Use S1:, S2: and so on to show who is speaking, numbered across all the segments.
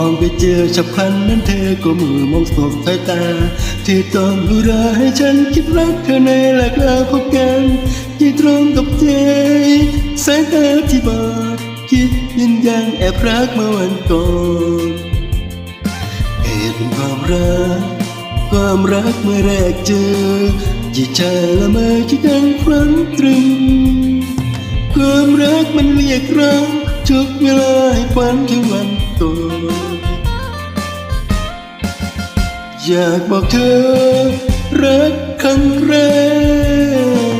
S1: องไปเจอฉับพลันนั้นเธอก็มือมองสบสายตา ที่ต้องอุราให้ฉันคิดรักเธอในหลักลาพบกันที่ตรงกับใจสายตาที่บอดคิดยืนยันแอบรักเมื่อวันก่อนเหตุเป็นความรัก ความรักเมื่อแรกเจอจิตใจละเมอที่ดังครั้งตรึงความรักมันเรียกร้องทุกเวลาให้ฝันถึงวัน อนอยากบอกเธอ รักครั้งแรก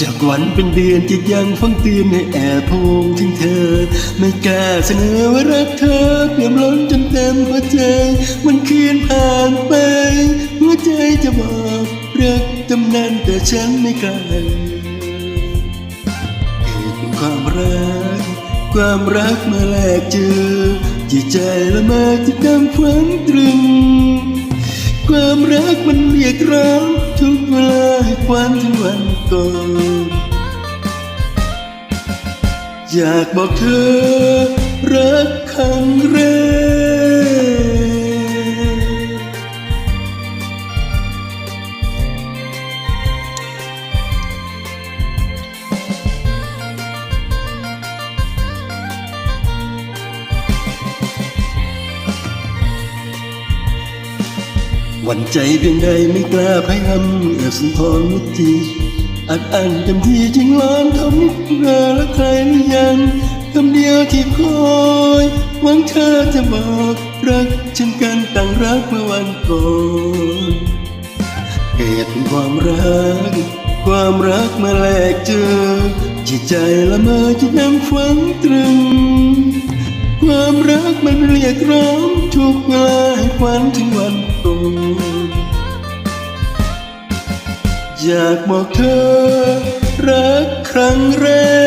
S1: จากวันเป็นเดือนที่ยังฟังเตือนให้แอบพงถึงเธอ ไม่กล้าเสนอว่ารักเธอเปี่ยมล้นจนเต็มหัวใจมันคืนผ่านไป ตำนานแต่ฉันไม่กล้าเหตุเป็นความรัก ความรักมื่อแรกเจอจิตใจละเมอจะดำฝันตรึง ความรักมันเรียกร้องทุกเวลาให้ควันถึงวันก่อนอยากบอกเธอรักครั้งแรก วันใจเพียงใดไม่กล้าพยายามแอบสัมพรมุจีอัดอั้นเต็มที่จึงล้อนทำนิดเพื่อและใครหรือยังคำเดียวที่คอยหวังเธอจะบอกรักฉันกันต่างรักเมื่อวันก่อนเหตุเป็นความรัก ความรักมื่อแรกเจอจิตใจละเมอจะยังฝังตรึง ความรักมันเรียกร้องทุกเวลาให้ฝันถึงวัน อยากบอกเธอรักครั้งแรก